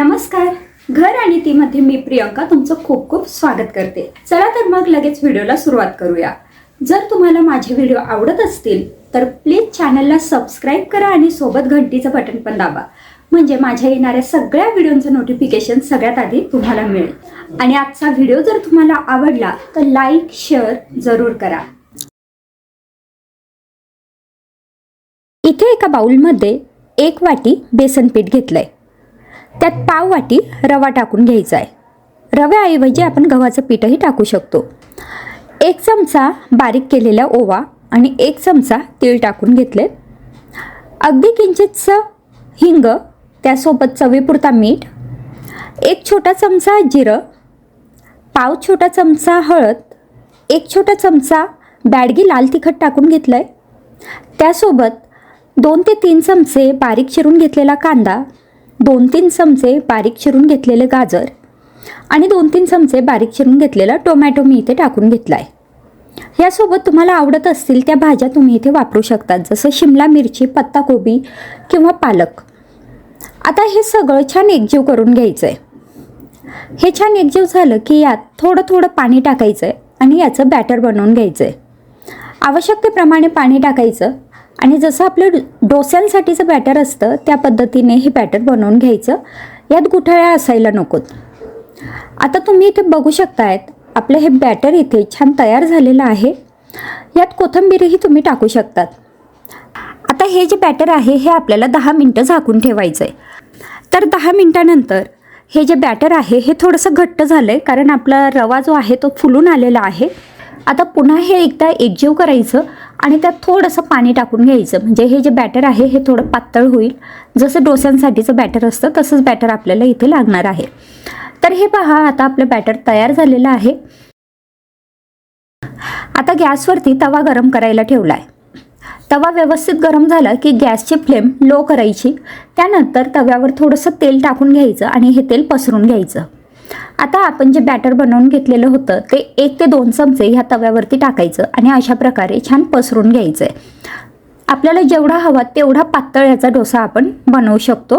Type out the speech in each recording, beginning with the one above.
नमस्कार. घर आणि ती मध्ये मी प्रियंका तुमचं खूप खूप स्वागत करते. चला तर मग लगेच व्हिडिओला सुरुवात करूया. जर तुम्हाला माझे व्हिडिओ आवडत असतील तर प्लीज चॅनलला सबस्क्राईब करा आणि सोबत घंटीचं बटन पण दाबा. म्हणजे माझ्या येणाऱ्या सगळ्या व्हिडिओचं नोटिफिकेशन सगळ्यात आधी तुम्हाला मिळेल. आणि आजचा व्हिडिओ जर तुम्हाला आवडला तर लाईक शेअर जरूर करा. इथे एका बाउलमध्ये एक वाटी बेसन पीठ घेतलंय. त्यात पाव वाटी रवा टाकून घ्यायचा आहे. रव्याऐवजी आपण गव्हाचं पीठही टाकू शकतो. एक चमचा बारीक केलेला ओवा आणि एक चमचा तीळ टाकून घेतले. अगदी किंचितचं हिंग त्यासोबत चवीपुरता मीठ एक छोटा चमचा जिरं पाव छोटा चमचा हळद एक छोटा चमचा बॅडगी लाल तिखट टाकून घेतलं आहे त्यासोबत दोन ते तीन चमचे बारीक चिरून घेतलेला कांदा दोन तीन चमचे बारीक चिरून घेतलेले गाजर आणि दोन तीन चमचे बारीक चिरून घेतलेला टोमॅटो मी इथे टाकून घेतला आहे यासोबत तुम्हाला आवडत असतील त्या भाज्या तुम्ही इथे वापरू शकतात जसं शिमला मिरची पत्ताकोबी किंवा पालक. आता हे सगळं छान एकजीव करून घ्यायचं आहे हे छान एकजीव झालं की यात थोडं थोडं पाणी टाकायचं आहे आणि याचं बॅटर बनवून घ्यायचं आहे आवश्यकतेप्रमाणे पाणी टाकायचं. आणि जसं आपलं डोस्यांसाठीचं बॅटर असतं त्या पद्धतीने हे बॅटर बनवून घ्यायचं. यात गुठळ्या असायला नकोत. आता तुम्ही इथे बघू शकतायत आपलं हे बॅटर इथे छान तयार झालेलं आहे. यात कोथंबीरही तुम्ही टाकू शकतात. आता हे जे बॅटर आहे हे आपल्याला दहा मिनटं झाकून ठेवायचं आहे तर दहा मिनटानंतर हे जे बॅटर आहे हे थोडंसं घट्ट झालं आहे कारण आपला रवा जो आहे तो फुलून आलेला आहे. आता पुन्हा हे एकदा एकजीव करायचं. आणि त्यात थोडंसं पाणी टाकून घ्यायचं. म्हणजे हे जे बॅटर आहे हे थोडं पातळ होईल. जसं डोस्यांसाठीचं बॅटर असतं तसंच बॅटर आपल्याला इथे लागणार आहे. तर हे पहा आता आपलं बॅटर तयार झालेलं आहे. आता गॅसवरती तवा गरम करायला ठेवला आहे तवा व्यवस्थित गरम झाला की गॅसची फ्लेम लो करायची. त्यानंतर तव्यावर थोडंसं तेल टाकून घ्यायचं आणि हे तेल पसरून घ्यायचं. आता आपण जे बॅटर बनवून घेतलेलं होतं ते एक ते दोन चमचे ह्या तव्यावरती टाकायचं आणि अशा प्रकारे छान पसरून घ्यायचं. आहे आपल्याला जेवढा हवा तेवढा पातळ याचा डोसा आपण बनवू शकतो.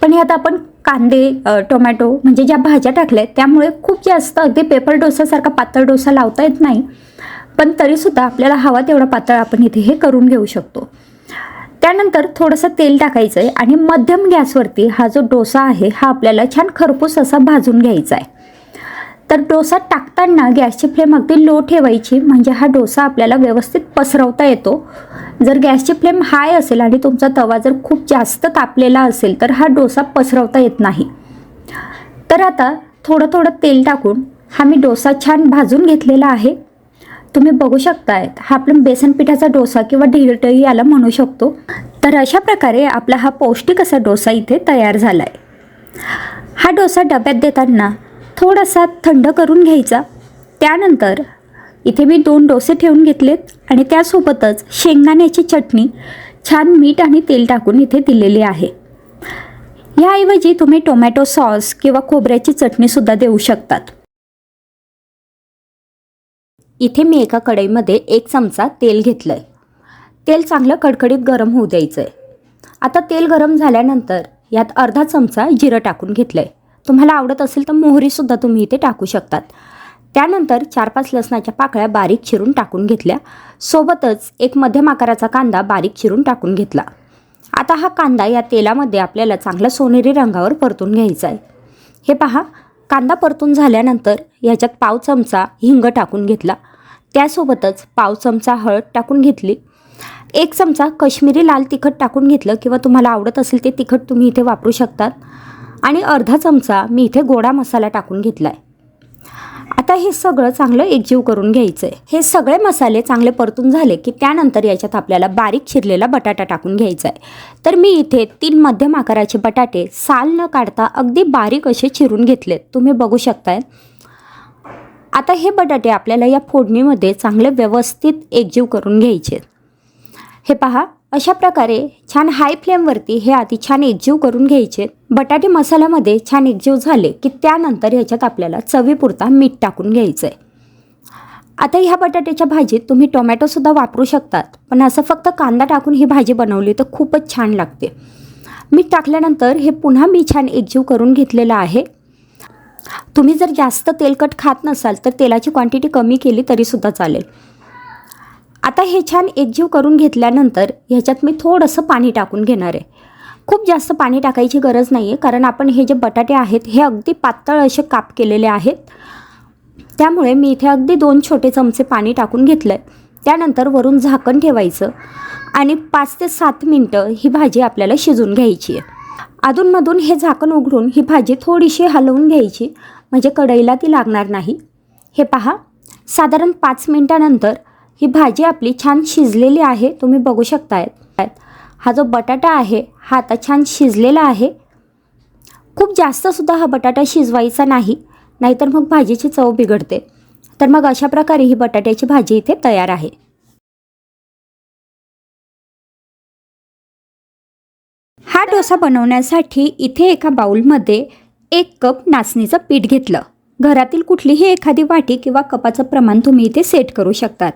पण ह्यात आपण कांदे टोमॅटो म्हणजे ज्या भाज्या टाकल्या आहेत त्यामुळे खूप जास्त अगदी पेपर डोसासारखा पातळ डोसा लावता येत नाही. पण तरीसुद्धा आपल्याला हवा तेवढा पातळ आपण इथे हे करून घेऊ शकतो. त्यानंतर थोडंसं तेल टाकायचं आहे आणि मध्यम गॅसवरती हा जो डोसा आहे हा आपल्याला छान खरपूस असा भाजून घ्यायचा आहे तर डोसा टाकताना गॅसची फ्लेम अगदी लो ठेवायची म्हणजे हा डोसा आपल्याला व्यवस्थित पसरवता येतो. जर गॅसची फ्लेम हाय असेल आणि तुमचा तवा जर खूप जास्त तापलेला असेल तर हा डोसा पसरवता येत नाही. तर आता थोडं थोडं तेल टाकून हा मी डोसा छान भाजून घेतलेला आहे. तुम्ही बघू शकताय हा आपण बेसन पिठाचा डोसा किंवा ढिरटही याला म्हणू शकतो. तर अशा प्रकारे आपला हा पौष्टिक असा डोसा इथे तयार झाला आहे हा डोसा डब्यात देताना थोडासा थंड करून घ्यायचा. त्यानंतर इथे मी दोन डोसे ठेवून घेतलेत आणि त्यासोबतच शेंगदाण्याची चटणी छान मीठ आणि तेल टाकून इथे दिलेली आहे. याऐवजी तुम्ही टोमॅटो सॉस किंवा खोबऱ्याची चटणीसुद्धा देऊ शकतात. इथे मी एका कढईमध्ये एक चमचा तेल घेतलं आहे तेल चांगलं कडकडीत गरम होऊ द्यायचं आहे आता तेल गरम झाल्यानंतर यात अर्धा चमचा जिरं टाकून घेतलं आहे तुम्हाला आवडत असेल तर मोहरीसुद्धा तुम्ही इथे टाकू शकतात. त्यानंतर चार पाच लसणाच्या पाकळ्या बारीक चिरून टाकून घेतल्या. सोबतच एक मध्यम आकाराचा कांदा बारीक चिरून टाकून घेतला. आता हा कांदा या तेलामध्ये आपल्याला चांगला सोनेरी रंगावर परतून घ्यायचा आहे हे पहा कांदा परतून झाल्यानंतर ह्याच्यात पाव चमचा हिंग टाकून घेतला. त्यासोबतच पाव चमचा हळद टाकून घेतली. एक चमचा कश्मीरी लाल तिखट टाकून घेतलं किंवा तुम्हाला आवडत असेल ते तिखट तुम्ही इथे वापरू शकतात. आणि अर्धा चमचा मी इथे गोडा मसाला टाकून घेतला आहे आता हे सगळं चांगलं एकजीव करून घ्यायचं आहे हे सगळे मसाले चांगले परतून झाले की त्यानंतर याच्यात आपल्याला बारीक चिरलेला बटाटा टाकून घ्यायचा आहे तर मी इथे तीन मध्यम आकाराचे बटाटे साल न काढता अगदी बारीक असे चिरून घेतलेत. तुम्ही बघू शकताय. आता हे बटाटे आपल्याला या फोडणीमध्ये चांगले व्यवस्थित एकजीव करून घ्यायचे आहेत. हे पहा. अशा प्रकारे छान हाय फ्लेमवरती हे आधी छान एकजीव करून घ्यायचे. बटाटे मसाल्यामध्ये छान एकजीव झाले की त्यानंतर ह्याच्यात आपल्याला चवीपुरता मीठ टाकून घ्यायचं आहे आता ह्या बटाट्याच्या भाजीत तुम्ही टोमॅटोसुद्धा वापरू शकतात पण असं फक्त कांदा टाकून ही भाजी बनवली तर खूपच छान लागते. मीठ टाकल्यानंतर हे पुन्हा मी छान एकजीव करून घेतलेलं आहे. तुम्ही जर जास्त तेलकट खात नसाल तर तेलाची क्वांटिटी कमी केली तरीसुद्धा चालेल. आता हे छान एकजीव करून घेतल्यानंतर ह्याच्यात मी थोडंसं पाणी टाकून घेणार आहे. खूप जास्त पाणी टाकायची गरज नाही आहे कारण आपण हे जे बटाटे आहेत हे अगदी पातळ असे काप केलेले आहेत. त्यामुळे मी इथे अगदी दोन छोटे चमचे पाणी टाकून घेतलं आहे त्यानंतर वरून झाकण ठेवायचं आणि पाच ते सात मिनटं ही भाजी आपल्याला शिजून घ्यायची आहे. अधूनमधून हे झाकण उघडून ही भाजी थोडीशी हलवून घ्यायची म्हणजे कढईला ती लागणार नाही. हे पहा साधारण पाच मिनटानंतर ही भाजी आपली छान शिजलेली आहे तुम्ही बघू शकताय. हा जो बटाटा आहे हा आता छान शिजलेला आहे. खूप जास्तसुद्धा हा बटाटा शिजवायचा नाही नाहीतर मग भाजीची चव बिघडते. तर मग अशा प्रकारे ही बटाट्याची भाजी इथे तयार आहे. हा डोसा बनवण्यासाठी इथे एका बाऊलमध्ये एक कप नाचणीचं पीठ घेतलं. घरातील कुठलीही एखादी वाटी किंवा कपाचं प्रमाण तुम्ही इथे सेट करू शकतात.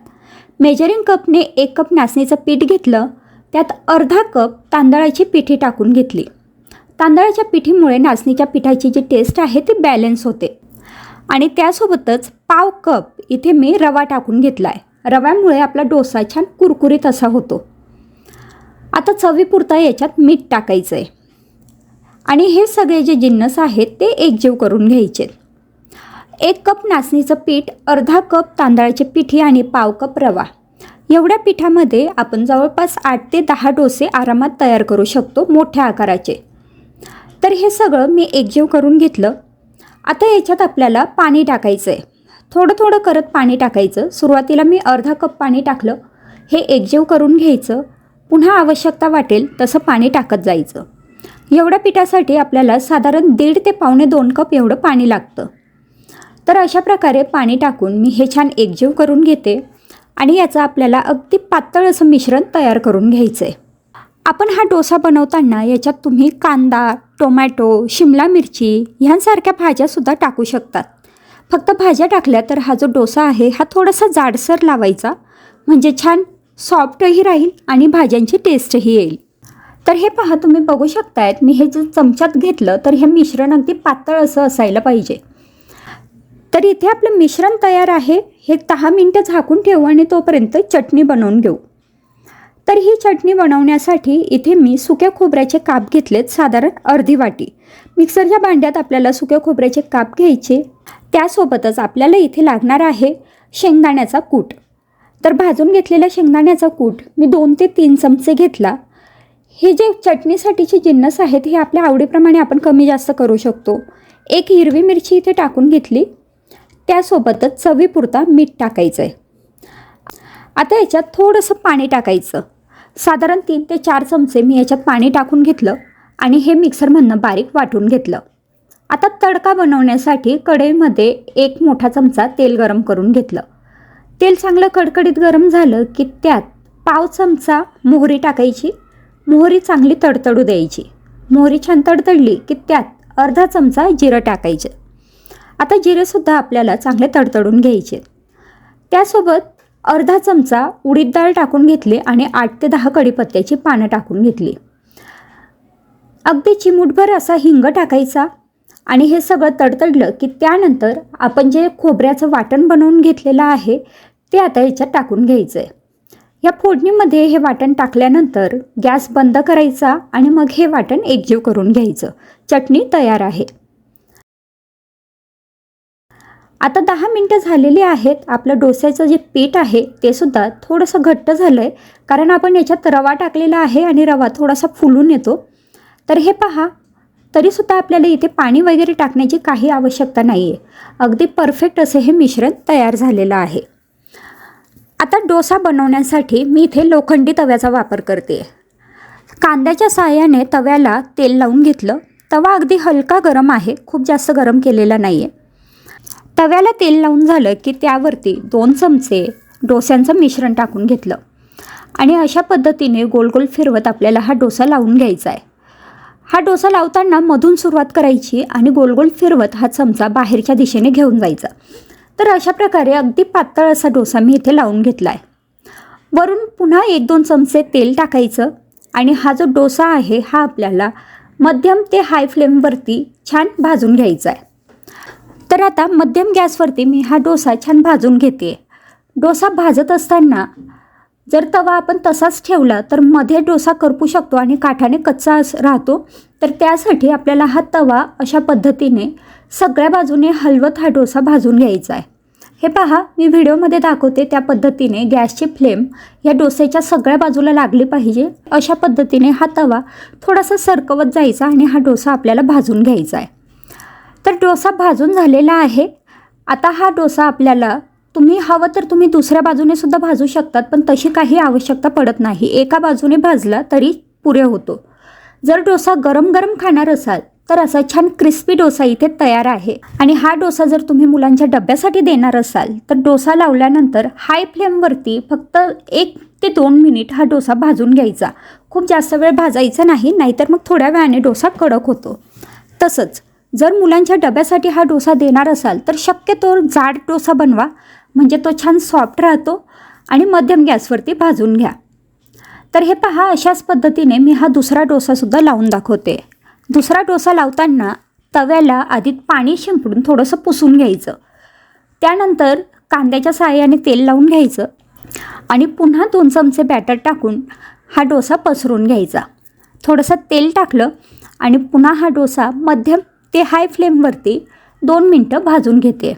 मेजरिंग कपने एक कप नाचणीचं पीठ घेतलं त्यात अर्धा कप तांदळाची पिठी टाकून घेतली. तांदळाच्या पिठीमुळे नाचणीच्या पिठाची जी टेस्ट आहे ती बॅलन्स होते. आणि त्यासोबतच पाव कप इथे मी रवा टाकून घेतला आहे रव्यामुळे आपला डोसा छान कुरकुरीत असा होतो. आता चवीपुरता याच्यात मीठ टाकायचं आहे आणि हे सगळे जे जिन्नस आहेत ते एकजीव करून घ्यायचे एक कप नाचणीचं पीठ अर्धा कप तांदळाचे पिठी आणि पाव कप रवा. एवढ्या पिठामध्ये आपण जवळपास आठ ते दहा डोसे आरामात तयार करू शकतो मोठ्या आकाराचे. तर हे सगळं मी एकजीव करून घेतलं. आता याच्यात आपल्याला पाणी टाकायचं आहे थोडं थोडं करत पाणी टाकायचं. सुरुवातीला मी अर्धा कप पाणी टाकलं. हे एकजीव करून घ्यायचं. पुन्हा आवश्यकता वाटेल तसं पाणी टाकत जायचं. एवढ्या पिठासाठी आपल्याला साधारण दीड ते पावणे दोन कप एवढं पाणी लागतं. तर अशा प्रकारे पाणी टाकून मी हे छान एकजीव करून घेते आणि याचं आपल्याला अगदी पातळ असं मिश्रण तयार करून घ्यायचं आहे आपण हा डोसा बनवताना याच्यात तुम्ही कांदा टोमॅटो शिमला मिरची ह्यांसारख्या भाज्यासुद्धा टाकू शकतात. फक्त भाज्या टाकल्या तर हा जो डोसा आहे हा थोडासा जाडसर लावायचा म्हणजे छान सॉफ्टही राहील आणि भाज्यांची टेस्टही येईल. तर हे पहा तुम्ही बघू शकतायत मी हे जर चमच्यात घेतलं तर हे मिश्रण अगदी पातळ असं असायला पाहिजे. तर इथे आपलं मिश्रण तयार आहे. हे दहा मिनटं झाकून ठेवू आणि तोपर्यंत चटणी बनवून घेऊ. तर ही चटणी बनवण्यासाठी इथे मी सुक्या खोबऱ्याचे काप घेतलेत साधारण अर्धी वाटी. मिक्सरच्या भांड्यात आपल्याला सुक्या खोबऱ्याचे काप घ्यायचे. त्यासोबतच आपल्याला इथे लागणार आहे शेंगदाण्याचा कूट. तर भाजून घेतलेल्या शेंगदाण्याचा कूट मी दोन ते तीन चमचे घेतला. हे जे चटणीसाठीचे जिन्नस आहेत हे आपल्या आवडीप्रमाणे आपण कमी जास्त करू शकतो. एक हिरवी मिरची इथे टाकून घेतली. त्यासोबतच चवीपुरता मीठ टाकायचं आहे आता याच्यात थोडंसं पाणी टाकायचं. साधारण तीन ते चार चमचे मी याच्यात पाणी टाकून घेतलं आणि हे मिक्सरमधनं बारीक वाटून घेतलं. आता तडका बनवण्यासाठी कढईमध्ये एक मोठा चमचा तेल गरम करून घेतलं. तेल चांगलं कडकडीत गरम झालं की त्यात पाव चमचा मोहरी टाकायची. मोहरी चांगली तडतडू द्यायची. मोहरी छान तडतडली की त्यात अर्धा चमचा जिरं टाकायचं. आता जिरेसुद्धा आपल्याला चांगले तडतडून घ्यायचे. त्यासोबत अर्धा चमचा उडीद डाळ टाकून घेतली आणि आठ ते दहा कढीपत्त्याची पानं टाकून घेतली. अगदी चिमूटभर असा हिंग टाकायचा आणि हे सगळं तडतडलं की त्यानंतर आपण जे खोबऱ्याचं वाटण बनवून घेतलेलं आहे ते आता याच्यात टाकून घ्यायचं आहे या फोडणीमध्ये हे वाटण टाकल्यानंतर गॅस बंद करायचा आणि मग हे वाटण एकजीव करून घ्यायचं. चटणी तयार आहे. आता दहा मिनटं झालेली आहेत. आपलं डोस्याचं जे पीठ आहे ते सुद्धा थोडंसं घट्ट झालं आहे कारण आपण याच्यात रवा टाकलेला आहे आणि रवा थोडासा फुलून येतो. तर हे पहा तरीसुद्धा आपल्याला इथे पाणी वगैरे टाकण्याची काही आवश्यकता नाही आहे अगदी परफेक्ट असे हे मिश्रण तयार झालेलं आहे. आता डोसा बनवण्यासाठी मी इथे लोखंडी तव्याचा वापर करते. कांद्याच्या साहाय्याने तव्याला तेल लावून घेतलं. तवा अगदी हलका गरम आहे. खूप जास्त गरम केलेला नाही आहे तव्याला तेल लावून झालं की त्यावरती दोन चमचे डोस्यांचं मिश्रण टाकून घेतलं. आणि अशा पद्धतीने गोल गोल फिरवत आपल्याला हा डोसा लावून घ्यायचा आहे. हा डोसा लावताना मधून सुरुवात करायची आणि गोल गोल फिरवत हा चमचा बाहेरच्या दिशेने घेऊन जायचा. तर अशा प्रकारे अगदी पातळ असा डोसा मी इथे लावून घेतला आहे वरून पुन्हा एक दोन चमचे तेल टाकायचं आणि हा जो डोसा आहे हा आपल्याला मध्यम ते हाय फ्लेमवरती छान भाजून घ्यायचा आहे. तर आता मध्यम गॅसवरती मी हा डोसा छान भाजून घेते. डोसा भाजत असताना जर तवा आपण तसाच ठेवला तर मध्ये डोसा करपू शकतो आणि काठाने कच्चा अस राहतो. तर त्यासाठी आपल्याला हा तवा अशा पद्धतीने सगळ्या बाजूने हलवत हा डोसा भाजून घ्यायचा आहे. हे पहा मी व्हिडिओमध्ये दाखवते त्या पद्धतीने गॅसची फ्लेम या डोसेच्या सगळ्या बाजूला लागली पाहिजे. अशा पद्धतीने हा तवा थोडासा सरकवत जायचा आणि हा डोसा आपल्याला भाजून घ्यायचा आहे. तर डोसा भाजून झालेला आहे. आता हा डोसा आपल्याला तुम्ही हवं तर तुम्ही दुसऱ्या बाजूने सुद्धा भाजू शकतात पण तशी काही आवश्यकता पडत नाही. एका बाजूने भाजला तरी पुरे होतो. जर डोसा गरम गरम खाणार असाल तर असा छान क्रिस्पी डोसा इथे तयार आहे. आणि हा डोसा जर तुम्ही मुलांच्या डब्यासाठी देणार असाल तर डोसा लावल्यानंतर हाय फ्लेमवरती फक्त एक ते दोन मिनिट हा डोसा भाजून घ्यायचा. खूप जास्त वेळ भाजायचा नाही नाहीतर मग थोड्या वेळाने डोसा कडक होतो. तसंच जर मुलांच्या डब्यासाठी हा डोसा देणार असाल तर शक्यतो जाड डोसा बनवा. म्हणजे तो छान सॉफ्ट राहतो आणि मध्यम गॅसवरती भाजून घ्या. तर हे पहा अशाच पद्धतीने मी हा दुसरा डोसासुद्धा लावून दाखवते. दुसरा डोसा लावताना तव्याला आधी पाणी शिंपडून थोडंसं पुसून घ्यायचं. त्यानंतर कांद्याच्या सहाय्याने तेल लावून घ्यायचं आणि पुन्हा दोन चमचे बॅटर टाकून हा डोसा पसरून घ्यायचा. थोडंसं तेल टाकलं आणि पुन्हा हा डोसा मध्यम ते हाय फ्लेमवरती दोन मिनटं भाजून घेते.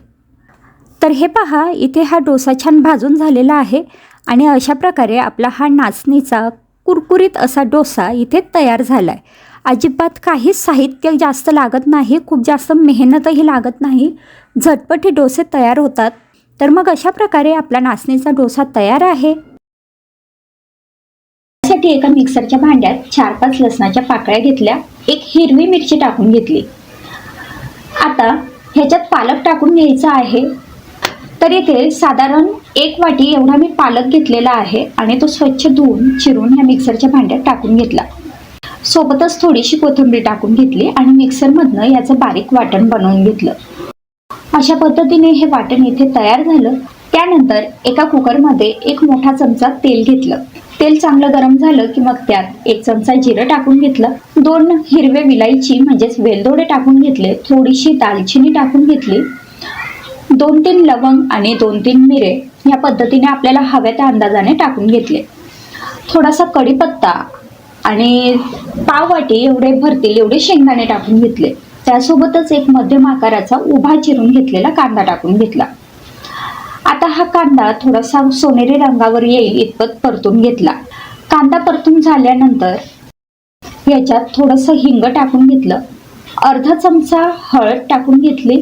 तर हे पहा इथे हा डोसा छान भाजून झालेला आहे आणि अशा प्रकारे आपला हा नाचणीचा कुरकुरीत असा डोसा इथे तयार झाला आहे अजिबात काहीच साहित्य जास्त लागत नाही खूप जास्त मेहनतही लागत नाही. झटपट हे डोसे तयार होतात. तर मग अशा प्रकारे आपला नाचणीचा डोसा तयार आहे. त्यासाठी एका मिक्सरच्या भांड्यात चार पाच लसणाच्या पाकळ्या घेतल्या. एक हिरवी मिरची टाकून घेतली. आता ह्याच्यात पालक टाकून घ्यायचा आहे. तर इथे साधारण एक वाटी एवढा मी पालक घेतलेला आहे आणि तो स्वच्छ धुवून चिरून ह्या मिक्सरच्या भांड्यात टाकून घेतला. सोबतच थोडीशी कोथिंबीर टाकून घेतली आणि मिक्सरमधनं याचं बारीक वाटण बनवून घेतलं. अशा पद्धतीने हे वाटण इथे तयार झालं. त्यानंतर एका कुकरमध्ये एक मोठा चमचा तेल घेतलं. तेल चांगलं गरम झालं की मग त्यात एक चमचा जिरं टाकून घेतलं. दोन हिरवे विलायची म्हणजेच वेलदोडे टाकून घेतले थोडीशी दालचिनी टाकून घेतली. दोन तीन लवंग आणि दोन तीन मिरे या पद्धतीने आपल्याला हव्या त्या अंदाजाने टाकून घेतले. थोडासा कढीपत्ता आणि पाव वाटी एवढे भरतील एवढे शेंगदाणे टाकून घेतले. त्यासोबतच एक मध्यम आकाराचा उभा चिरून घेतलेला कांदा टाकून घेतला. आता हा कांदा थोडासा सोनेरी रंगावर येईल इतपत परतून घेतला. कांदा परतून झाल्यानंतर याच्यात थोडंसं हिंग टाकून घेतलं. अर्धा चमचा हळद टाकून घेतली.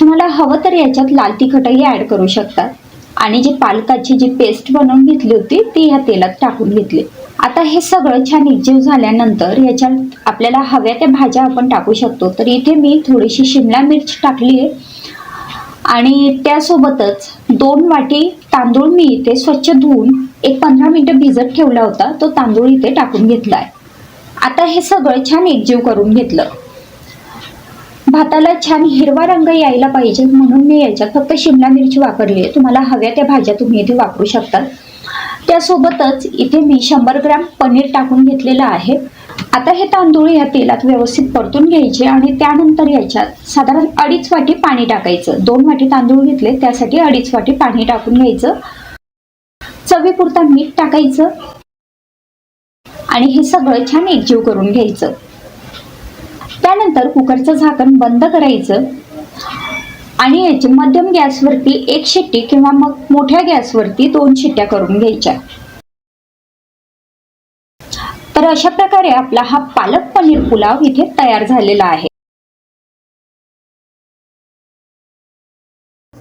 तुम्हाला हवं तर याच्यात लाल तिखटही ॲड करू शकतात आणि जी पालकाची जी पेस्ट बनवून घेतली होती ती ह्या तेलात टाकून घेतली. आता हे सगळं छान एकजीव झाल्यानंतर याच्यात आपल्याला हव्या त्या भाज्या आपण टाकू शकतो. तर इथे मी थोडीशी शिमला मिर्च टाकली आहे आणि त्यासोबतच दोन वाटी तांदूळ मी इथे स्वच्छ धुवून एक पंधरा मिनटं भिजत ठेवला होता तो तांदूळ इथे टाकून घेतला आहे आता हे सगळं छान एकजीव करून घेतलं. भाताला छान हिरवा रंग यायला पाहिजे म्हणून मी याच्यात फक्त शिमला मिरची वापरली आहे. तुम्हाला हव्या त्या भाज्या तुम्ही इथे वापरू शकता त्यासोबतच इथे मी शंभर ग्रॅम पनीर टाकून घेतलेलं आहे. आता हे तांदूळ या तेलात व्यवस्थित परतून घ्यायचे आणि त्यानंतर याच्यात साधारण अडीच वाटी पाणी टाकायचं. दोन वाटी तांदूळ घेतले त्यासाठी अडीच वाटी पाणी टाकून घ्यायचं. चवीपुरता मीठ टाकायचं. आणि हे सगळं छान एकजीव करून घ्यायचं. त्यानंतर कुकरचं झाकण बंद करायचं. आणि याची मध्यम गॅसवरती एक शिट्टी किंवा मग मोठ्या गॅसवरती दोन शिट्ट्या करून घ्यायच्या. तर अशा प्रकारे आपला हा पालक पनीर पुलाव इथे तयार झालेला आहे.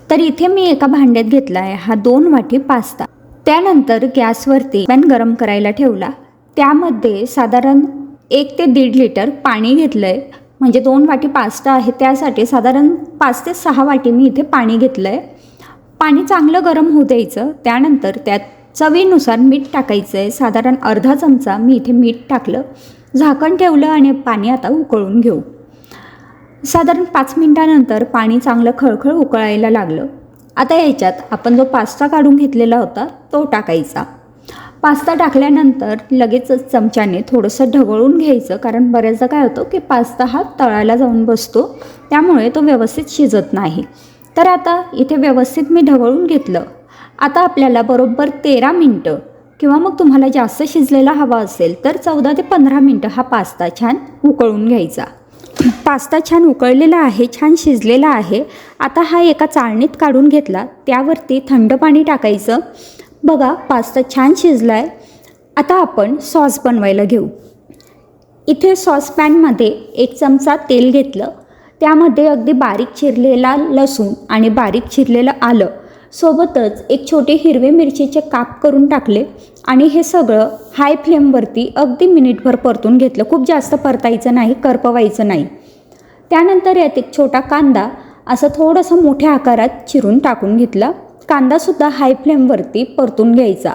तर इथे मी एका भांड्यात घेतला आहे हा दोन वाटी पास्ता. त्यानंतर गॅसवरती पॅन गरम करायला ठेवला. त्यामध्ये साधारण एक ते दीड लिटर पाणी घेतलं आहे म्हणजे दोन वाटी पास्ता आहे त्यासाठी साधारण पाच ते सहा वाटी मी इथे पाणी घेतलं आहे पाणी चांगलं गरम होऊ द्यायचं. त्यानंतर त्यात चवीनुसार मीठ टाकायचं आहे साधारण अर्धा चमचा मी इथे मीठ टाकलं. झाकण ठेवलं आणि पाणी आता उकळून घेऊ. साधारण पाच मिनटानंतर पाणी चांगलं खळखळ उकळायला लागलं. आता याच्यात आपण जो पास्ता काढून घेतलेला होता तो टाकायचा. पास्ता टाकल्यानंतर लगेचच चमच्याने थोडंसं ढवळून घ्यायचं कारण बऱ्याचदा काय होतं की पास्ता हा तळायला जाऊन बसतो त्यामुळे तो व्यवस्थित शिजत नाही. तर आता इथे व्यवस्थित मी ढवळून घेतलं. आता आपल्याला बरोबर तेरा मिनटं किंवा मग तुम्हाला जास्त शिजलेला हवा असेल तर चौदा ते पंधरा मिनटं हा पास्ता छान उकळून घ्यायचा. पास्ता छान उकळलेला आहे छान शिजलेला आहे. आता हा एका चाळणीत काढून घेतला. त्यावरती थंड पाणी टाकायचं. बघा पास्ता छान शिजला आहे आता आपण सॉस बनवायला घेऊ. इथे सॉसपॅनमध्ये एक चमचा तेल घेतलं. त्यामध्ये अगदी बारीक चिरलेला लसूण आणि बारीक चिरलेलं आलं. सोबतच एक छोटे हिरवे मिरचीचे काप करून टाकले आणि हे सगळं हाय फ्लेमवरती अगदी मिनिटभर परतून घेतलं. खूप जास्त परतायचं नाही करपवायचं नाही. त्यानंतर यात एक छोटा कांदा असं थोडंसं मोठ्या आकारात चिरून टाकून घेतला. कांदासुद्धा हाय फ्लेमवरती परतून घ्यायचा.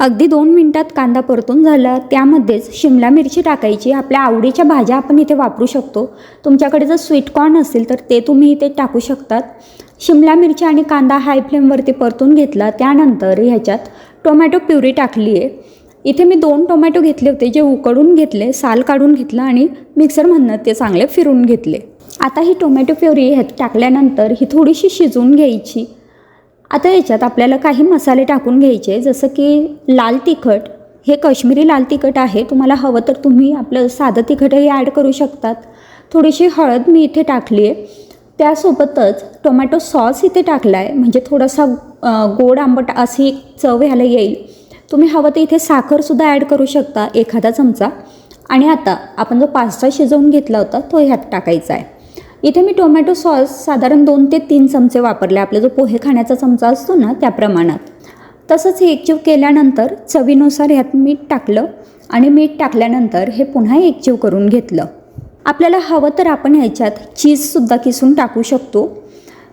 अगदी दोन मिनटात कांदा परतून झाला. त्यामध्येच शिमला मिरची टाकायची. आपल्या आवडीच्या भाज्या आपण इथे वापरू शकतो. तुमच्याकडे जर स्वीट कॉर्न असेल तर ते तुम्ही इथे टाकू शकतात. शिमला मिरची आणि कांदा हाय फ्लेमवरती परतून घेतला. त्यानंतर ह्याच्यात टोमॅटो प्युरी टाकली आहे इथे मी दोन टोमॅटो घेतले होते जे उकडून घेतले साल काढून घेतलं आणि मिक्सरमधनं ते चांगले फिरून घेतले. आता ही टोमॅटो प्युरी ह्यात टाकल्यानंतर ही थोडीशी शिजवून घ्यायची. आता याच्यात आपल्याला काही मसाले टाकून घ्यायचे जसं की लाल तिखट. हे काश्मीरी लाल तिखट आहे तुम्हाला हवं तर तुम्ही आपलं साधं तिखटही ॲड करू शकतात. थोडीशी हळद मी इथे टाकली आहे त्यासोबतच टोमॅटो सॉस इथे टाकला आहे म्हणजे थोडासा गोड आंबट अशी एक चव ह्याला येईल. तुम्ही हवं तर इथे साखरसुद्धा ॲड करू शकता एखादा चमचा. आणि आता आपण जो पास्ता शिजवून घेतला होता तो ह्यात टाकायचा आहे. इथे मी टोमॅटो सॉस साधारण दोन ते तीन चमचे वापरले. आपला जो पोहे खाण्याचा चमचा असतो ना त्या प्रमाणात. तसंच हे एकजीव केल्यानंतर चवीनुसार ह्यात मीठ टाकलं. आणि मीठ टाकल्यानंतर हे पुन्हा एकजीव करून घेतलं. आपल्याला हवं तर आपण ह्याच्यात चीजसुद्धा किसून टाकू शकतो.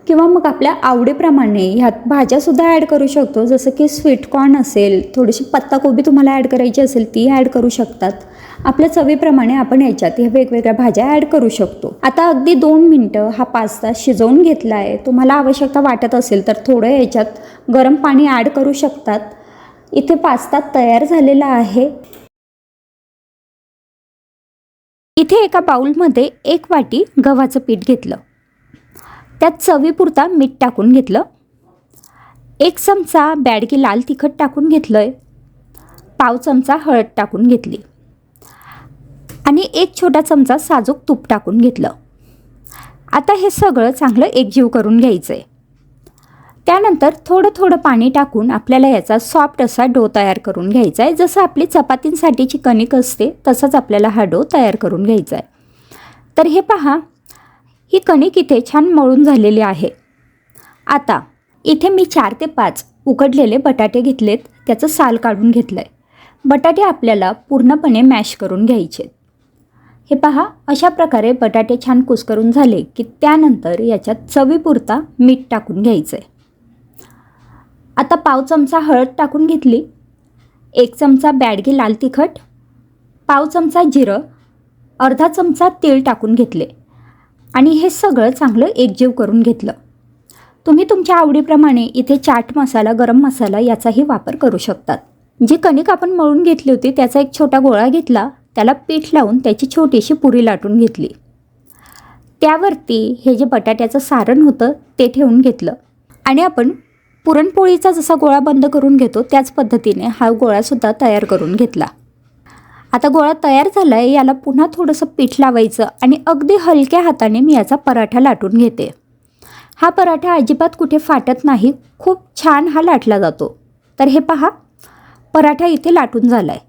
किंवा मग आपल्या आवडीप्रमाणे ह्यात भाज्यासुद्धा ॲड करू शकतो. जसं की स्वीट कॉर्न असेल थोडीशी पत्ताकोबी तुम्हाला ॲड करायची असेल ती ॲड करू शकतात. आपल्या चवीप्रमाणे आपण ह्याच्यात ह्या वेगवेगळ्या भाज्या ॲड करू शकतो. आता अगदी दोन मिनटं हा पास्ता शिजवून घेतला आहे तुम्हाला आवश्यकता वाटत असेल तर थोडं ह्याच्यात गरम पाणी ॲड करू शकतात. इथे पास्ता तयार झालेला आहे. इथे एका बाऊलमध्ये एक वाटी गव्हाचं पीठ घेतलं. त्यात चवीपुरता मीठ टाकून घेतलं. एक चमचा बॅडगी लाल तिखट टाकून घेतलं आहे पाव चमचा हळद टाकून घेतली. आणि एक छोटा चमचा साजूक तूप टाकून घेतलं. आता हे सगळं चांगलं एकजीव करून घ्यायचं आहे त्यानंतर थोडं थोडं पाणी टाकून आपल्याला याचा सॉफ्ट असा डो तयार करून घ्यायचा आहे. जसं आपली चपातींसाठीची कणिक असते तसंच आपल्याला हा डो तयार करून घ्यायचा आहे. तर हे पहा ही कणिक इथे छान मळून झालेली आहे. आता इथे मी चार ते पाच उकडलेले बटाटे घेतलेत त्याचं साल काढून घेतलं आहे बटाटे आपल्याला पूर्णपणे मॅश करून घ्यायचे हे पहा अशा प्रकारे बटाटे छान कुस्करून झाले की त्यानंतर याच्यात चवीपुरता मीठ टाकून घ्यायचं आहे आता पाव चमचा हळद टाकून घेतली. एक चमचा बॅडगी लाल तिखट. पाव चमचा जिरं. अर्धा चमचा तेल टाकून घेतले. आणि हे सगळं चांगलं एकजीव करून घेतलं. तुम्ही तुमच्या आवडीप्रमाणे इथे चाट मसाला गरम मसाला याचाही वापर करू शकतात. जी कणिक आपण मळून घेतली होती त्याचा एक छोटा गोळा घेतला. त्याला पीठ लावून त्याची छोटीशी पुरी लाटून घेतली. त्यावरती हे जे बटाट्याचं सारण होतं ते ठेवून घेतलं. आणि आपण पुरणपोळीचा जसा गोळा बंद करून घेतो त्याच पद्धतीने हा गोळासुद्धा तयार करून घेतला. आता गोळा तयार झाला आहे याला पुन्हा थोडंसं पीठ लावायचं आणि अगदी हलक्या हाताने मी याचा पराठा लाटून घेते. हा पराठा अजिबात कुठे फाटत नाही खूप छान हा लाटला जातो. तर हे पहा पराठा इथे लाटून झाला आहे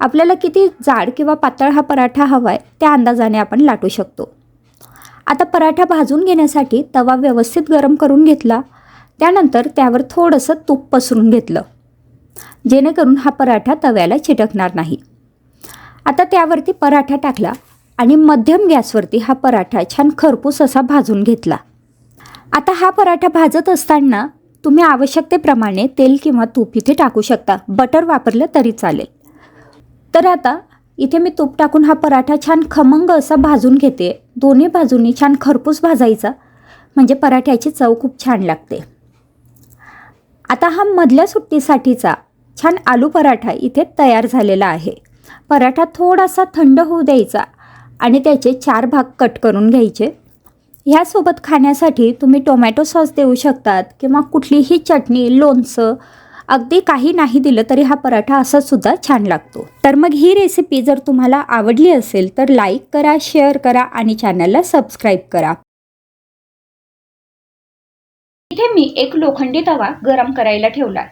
आपल्याला किती जाड किंवा पातळ हा पराठा हवा आहे त्या अंदाजाने आपण लाटू शकतो. आता पराठा भाजून घेण्यासाठी तवा व्यवस्थित गरम करून घेतला. त्यानंतर त्यावर थोडंसं तूप पसरून घेतलं. जेणेकरून हा पराठा तव्याला चिटकणार नाही. आता त्यावरती पराठा टाकला आणि मध्यम गॅसवरती हा पराठा छान खरपूस असा भाजून घेतला. आता हा पराठा भाजत असताना तुम्ही आवश्यकतेप्रमाणे तेल किंवा तूप इथे टाकू शकता. बटर वापरलं तरी चालेल. तर आता इथे मी तूप टाकून हा पराठा छान खमंग असा भाजून घेते. दोन्ही बाजूंनी छान खरपूस भाजायचा. म्हणजे पराठ्याची चव खूप छान लागते. आता हा मधल्या सुट्टीसाठीचा छान आलू पराठा इथे तयार झालेला आहे. पराठा थोडासा थंड होऊ द्यायचा आणि त्याचे चार भाग कट करून घ्यायचे. ह्यासोबत खाण्यासाठी तुम्ही टोमॅटो सॉस देऊ शकतात किंवा कुठलीही चटणी लोणचं अगदी काही नाही दिलं तरी हा पराठा असासुद्धा छान लागतो. तर मग ही रेसिपी जर तुम्हाला आवडली असेल तर लाईक करा शेअर करा आणि चॅनलला सबस्क्राईब करा. इथे मी एक लोखंडी तवा गरम करायला ठेवला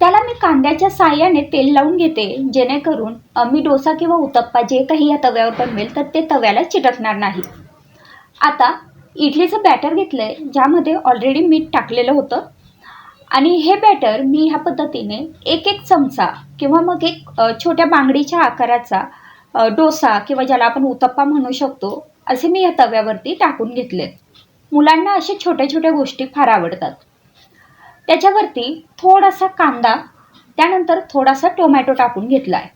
त्याला मी कांद्याच्या साह्याने तेल लावून घेते जेणेकरून मी डोसा किंवा उत्तप्पा जे काही या तव्यावर बनवेल तर ते तव्याला चिटकणार नाही. आता इडलीचं बॅटर घेतलं आहे ज्यामध्ये ऑलरेडी मीठ टाकलेलं होतं. आणि हे बॅटर मी ह्या पद्धतीने एक एक चमचा किंवा मग एक छोट्या बांगडीच्या आकाराचा डोसा किंवा ज्याला आपण उत्तप्पा म्हणू शकतो असे मी या तव्यावरती टाकून घेतले मुलांना अशा छोट्या छोट्या गोष्टी फार आवडतात. त्याच्यावरती थोडासा कांदा त्यानंतर थोडासा टोमॅटो टाकून घेतला आहे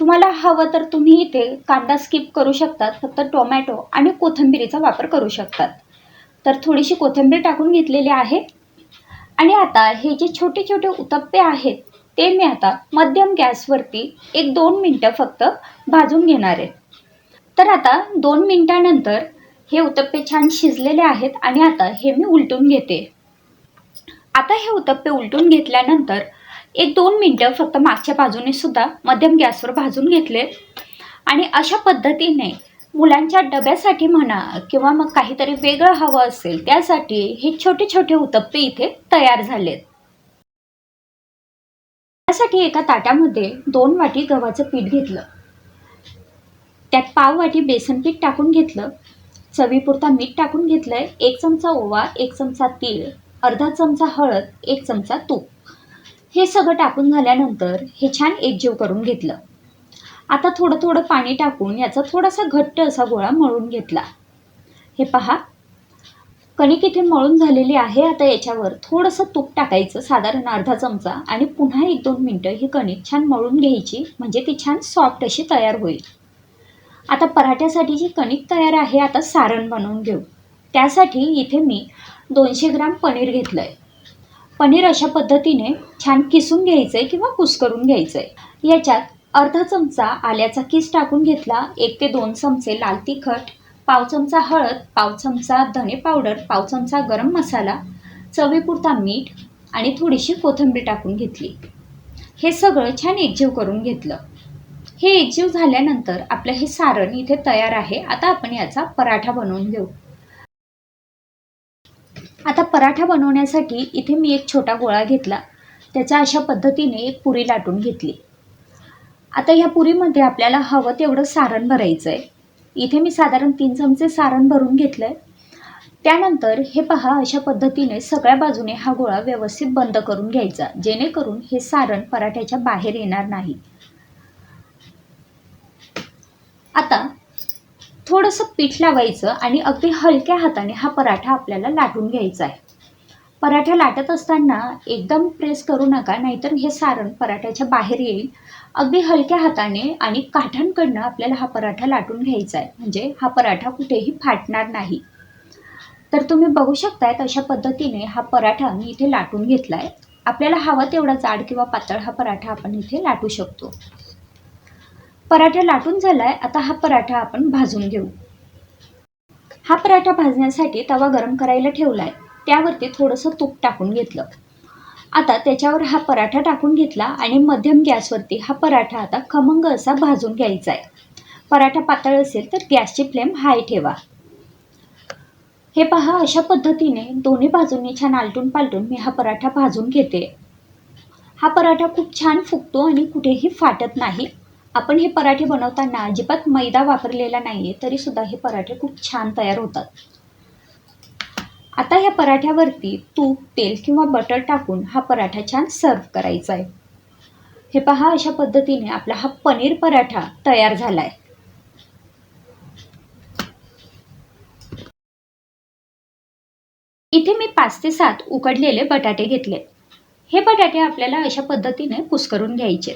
तुम्हाला हवं तर तुम्ही इथे कांदा स्किप करू शकतात फक्त टोमॅटो आणि कोथिंबिरीचा वापर करू शकतात. तर थोडीशी कोथिंबीर टाकून घेतलेली आहे. आणि आता हे जे छोटे छोटे उत्तप्पे आहेत ते मी आता मध्यम गॅसवरती एक दोन मिनटं फक्त भाजून घेणार आहे. तर आता दोन मिनटानंतर हे उत्तप्पे छान शिजलेले आहेत आणि आता हे मी उलटून घेते. आता हे उत्तप्पे उलटून घेतल्यानंतर एक दोन मिनटं फक्त मागच्या बाजूने सुद्धा मध्यम गॅसवर भाजून घेतले. आणि अशा पद्धतीने मुलांच्या डब्यासाठी म्हणा किंवा मग काहीतरी वेगळं हवं असेल त्यासाठी हे छोटे छोटे उत्तप्पे इथे तयार झालेत. त्यासाठी एका ताटामध्ये दोन वाटी गव्हाचं पीठ घेतलं. त्यात पाव वाटी बेसन पीठ टाकून घेतलं. चवीपुरता मीठ टाकून घेतलंय. एक चमचा ओवा एक चमचा तीळ अर्धा चमचा हळद एक चमचा तूप. हे सगळं टाकून झाल्यानंतर हे छान एकजीव करून घेतलं. आता थोडं थोडं पाणी टाकून याचा थोडासा घट्ट असा गोळा मळून घेतला. हे पहा. कणिक इथे मळून झालेली आहे. आता याच्यावर थोडंसं तूप टाकायचं साधारण अर्धा चमचा आणि पुन्हा एक दोन मिनटं ही कणिक छान मळून घ्यायची म्हणजे ती छान सॉफ्ट अशी तयार होईल. आता पराठ्यासाठी जी कणिक तयार आहे आता सारण बनवून घेऊ. त्यासाठी इथे मी दोनशे ग्राम पनीर घेतलं आहे पनीर अशा पद्धतीने छान किसून घ्यायचं आहे किंवा कुस्करून घ्यायचं आहे याच्यात अर्धा चमचा आल्याचा किस टाकून घेतला एक ते दोन चमचे लाल तिखट पाव चमचा हळद पाव चमचा धने पावडर पाव चमचा गरम मसाला चवीपुरता मीठ आणि थोडीशी कोथिंबीर टाकून घेतली. हे सगळं छान एकजीव करून घेतलं. हे एकजीव झाल्यानंतर आपलं हे सारण इथे तयार आहे. आता आपण याचा पराठा बनवून घेऊ. आता पराठा बनवण्यासाठी इथे मी एक छोटा गोळा घेतला. त्याच्या अशा पद्धतीने एक पुरी लाटून घेतली. आता ह्या पुरीमध्ये आपल्याला हवं तेवढं सारण भरायचं आहे इथे मी साधारण तीन चमचे सारण भरून घेतलं आहे त्यानंतर हे पहा अशा पद्धतीने सगळ्या बाजूने हा गोळा व्यवस्थित बंद करून घ्यायचा. जेणेकरून हे सारण पराठ्याच्या बाहेर येणार नाही. आता थोडंसं पीठ लावायचं आणि अगदी हलक्या हाताने हा पराठा आपल्याला लाटून घ्यायचा आहे. पराठा लाटत असताना एकदम प्रेस करू नका नाहीतर हे सारण पराठ्याच्या बाहेर येईल. अगदी हलक्या हाताने आणि काठांकडनं आपल्याला हा पराठा लाटून घ्यायचा आहे. म्हणजे हा पराठा कुठेही फाटणार नाही. तर तुम्ही बघू शकतायत अशा पद्धतीने हा पराठा मी इथे लाटून घेतला आहे आपल्याला हवा तेवढा जाड किंवा पातळ हा पराठा आपण इथे लाटू शकतो. पराठा लाटून झाला आहे आता हा पराठा आपण भाजून घेऊ. हा पराठा भाजण्यासाठी तवा गरम करायला ठेवला आहे त्यावरती थोडंसं तूप टाकून घेतलं. आता त्याच्यावर हा पराठा टाकून घेतला आणि मध्यम गॅसवरती हा पराठा आता खमंग असा भाजून घ्यायचा आहे पराठा पातळ असेल तर गॅसची फ्लेम हाय ठेवा. हे पहा अशा पद्धतीने दोन्ही बाजूंनी छान आलटून पालटून मी हा पराठा भाजून घेते. हा पराठा खूप छान फुगतो आणि कुठेही फाटत नाही. आपण हे पराठे बनवताना अजिबात मैदा वापरलेला नाही आहे तरीसुद्धा हे पराठे खूप छान तयार होतात. आता या पराठ्यावरती तूप तेल किंवा बटर टाकून हा पराठा छान सर्व करायचा आहे. हे पहा अशा पद्धतीने आपला हा पनीर पराठा तयार झाला आहे इथे मी पाच ते सात उकडलेले बटाटे घेतले. हे बटाटे आपल्याला अशा पद्धतीने कुस्करून घ्यायचे.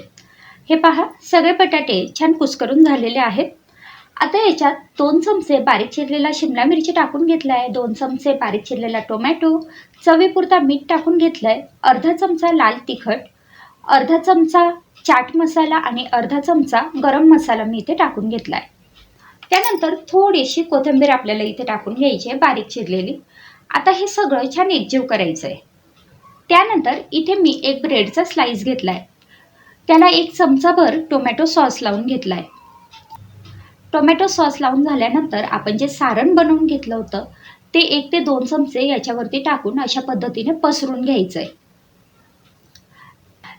हे पहा सगळे बटाटे छान कुस्करून झालेले आहेत. आता याच्यात दोन चमचे बारीक चिरलेला शिमला मिरची टाकून घेतला आहे दोन चमचे बारीक चिरलेला टोमॅटो चवीपुरता मीठ टाकून घेतलं आहे अर्धा चमचा लाल तिखट अर्धा चमचा चाट मसाला आणि अर्धा चमचा गरम मसाला मी इथे टाकून घेतला आहे त्यानंतर थोडीशी कोथिंबीर आपल्याला इथे टाकून घ्यायची आहे बारीक चिरलेली. आता हे सगळं छान एकजीव करायचं आहे त्यानंतर इथे मी एक ब्रेडचा स्लाइस घेतला आहे त्याला एक चमचाभर टोमॅटो सॉस लावून घेतला आहे टोमॅटो सॉस लावून झाल्यानंतर आपण जे सारण बनवून घेतलं होतं ते एक ते दोन चमचे याच्यावरती टाकून अशा पद्धतीने पसरून घ्यायचं आहे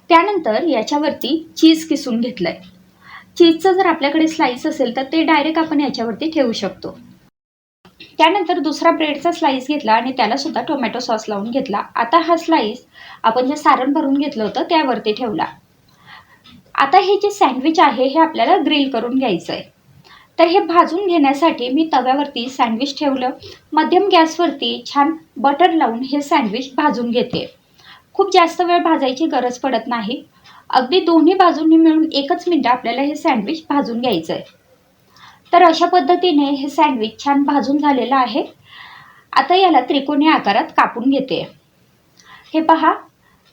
त्यानंतर याच्यावरती चीज किसून घेतलं आहे चीजचं जर आपल्याकडे स्लाइस असेल तर ते डायरेक्ट आपण याच्यावरती ठेवू शकतो. त्यानंतर दुसरा ब्रेडचा स्लाइस घेतला आणि त्याला सुद्धा टोमॅटो सॉस लावून घेतला. आता हा स्लाइस आपण जे सारण भरून घेतलं होतं त्यावरती ठेवला. आता हे जे सँडविच आहे हे आपल्याला ग्रिल करून घ्यायचं आहे तर हे भाजून घेण्यासाठी मी तव्यावरती सँडविच ठेवलं. मध्यम गॅसवरती छान बटर लावून हे सँडविच भाजून घेते. खूप जास्त वेळ भाजायची गरज पडत नाही. अगदी दोन्ही बाजूंनी मिळून एकच मिनटं आपल्याला हे सँडविच भाजून घ्यायचं आहे तर अशा पद्धतीने हे सँडविच छान भाजून झालेलं आहे. आता याला त्रिकोणी आकारात कापून घेते. हे पहा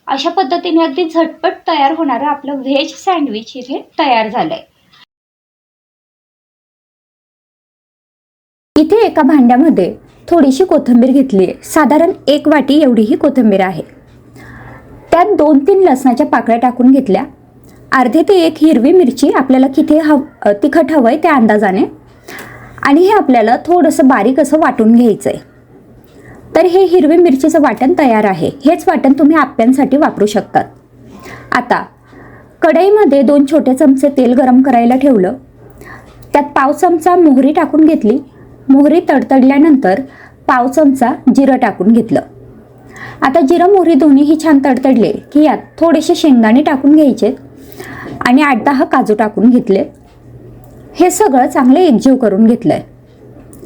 अशा पद्धतीने अगदी झटपट तयार होणारं आपलं व्हेज सँडविच इथे तयार झालंय. इथे एका भांड्यामध्ये थोडीशी कोथिंबीर घेतली आहे. साधारण एक वाटी एवढी ही कोथिंबीर आहे. त्यात दोन तीन लसणाच्या पाकळ्या टाकून घेतल्या. अर्धे ते एक हिरवी मिरची आपल्याला किती हव तिखट हवं आहे त्या अंदाजाने. आणि हे आपल्याला थोडंसं बारीक असं वाटून घ्यायचं आहे तर हे हिरवी मिरचीचं वाटण तयार आहे. हेच वाटण तुम्ही आप्यांसाठी वापरू शकतात. आता कढईमध्ये दोन छोटे चमचे तेल गरम करायला ठेवलं. त्यात पाव चमचा मोहरी टाकून घेतली. मोहरी तडतडल्यानंतर पाव चमचा जिरं टाकून घेतलं. आता जिरं मोहरी दोन्हीही छान तडतडले की यात थोडेसे शेंगदाणे टाकून घ्यायचे आणि आठ दहा काजू टाकून घेतले. हे सगळं चांगले एकजीव करून घेतलं आहे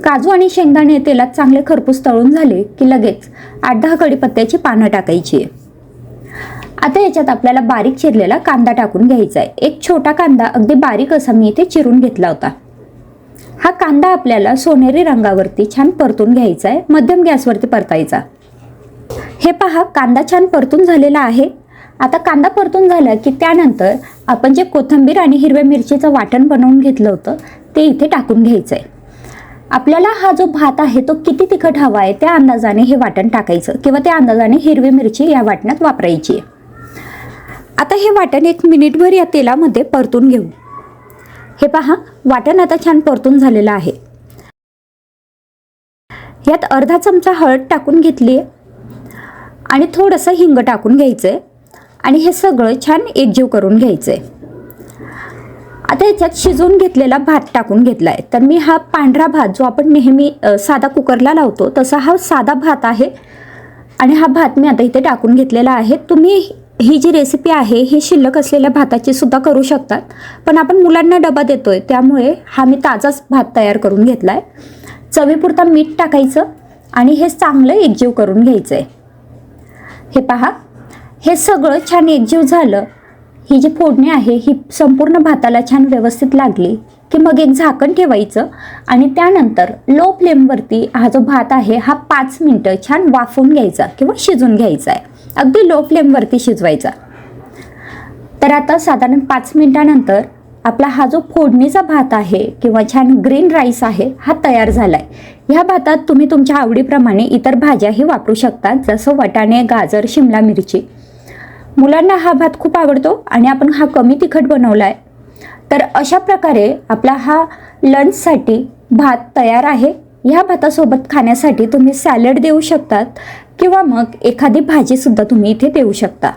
काजू आणि शेंगदाणे तेलात चांगले खरपूस तळून झाले की लगेच आठ दहा कडीपत्त्याची पानं टाकायची. आता याच्यात आपल्याला बारीक चिरलेला कांदा टाकून घ्यायचा आहे. एक छोटा कांदा अगदी बारीक असा मी इथे चिरून घेतला होता. हा कांदा आपल्याला सोनेरी रंगावरती छान परतून घ्यायचा आहे. मध्यम गॅसवरती परतायचा. हे पहा कांदा छान परतून झालेला आहे. आता कांदा परतून झाला की त्यानंतर आपण जे कोथिंबीर आणि हिरव्या मिरचीचं वाटण बनवून घेतलं होतं ते इथे टाकून घ्यायचं आहे. आपल्याला हा जो भात आहे तो किती तिखट हवा आहे त्या अंदाजाने हे वाटण टाकायचं किंवा त्या अंदाजाने हिरवी मिरची या वाटणात वापरायची. आहे आता हे वाटण एक मिनिटभर या तेलामध्ये परतून घेऊ. हे पहा वाटण आता छान परतून झालेलं आहे. यात अर्धा चमचा हळद टाकून घेतली आहे आणि थोडंसं हिंग टाकून घ्यायचं आहे आणि हे सगळं छान एकजीव करून घ्यायचं आहे आता याच्यात शिजवून घेतलेला भात टाकून घेतला आहे तर मी हा पांढरा भात जो आपण नेहमी साधा कुकरला लावतो तसा हा साधा भात आहे. आणि हा भात मी आता इथे टाकून घेतलेला आहे. तुम्ही ही जी रेसिपी आहे ही शिल्लक असलेल्या भाताची सुद्धा करू शकतात. पण आपण मुलांना डबा देतोय त्यामुळे हा मी ताजाच भात तयार करून घेतला आहे चवीपुरता मीठ टाकायचं आणि हे चांगलं एकजीव करून घ्यायचं आहे हे पहा. हे सगळं छान एकजीव झालं. ही जी फोडणी आहे ही संपूर्ण भाताला छान व्यवस्थित लागली की मग एक झाकण ठेवायचं आणि त्यानंतर लो फ्लेमवरती हा जो भात आहे हा पाच मिनटं छान वाफवून घ्यायचा किंवा शिजून घ्यायचा आहे. अगदी लो फ्लेमवरती शिजवायचा. तर आता साधारण पाच मिनटानंतर आपला हा जो फोडणीचा भात आहे किंवा छान ग्रीन राईस आहे हा तयार झाला आहे ह्या भातात तुम्ही तुमच्या आवडीप्रमाणे इतर भाज्याही वापरू शकता जसं वटाणे गाजर शिमला मिरची. मुलांना हा भात खूप आवडतो आणि आपण हा कमी तिखट बनवला आहे तर अशा प्रकारे आपला हा लंचसाठी भात तयार आहे. ह्या भातासोबत खाण्यासाठी तुम्ही सॅलड देऊ शकतात किंवा मग एखादी भाजीसुद्धा तुम्ही इथे देऊ शकता.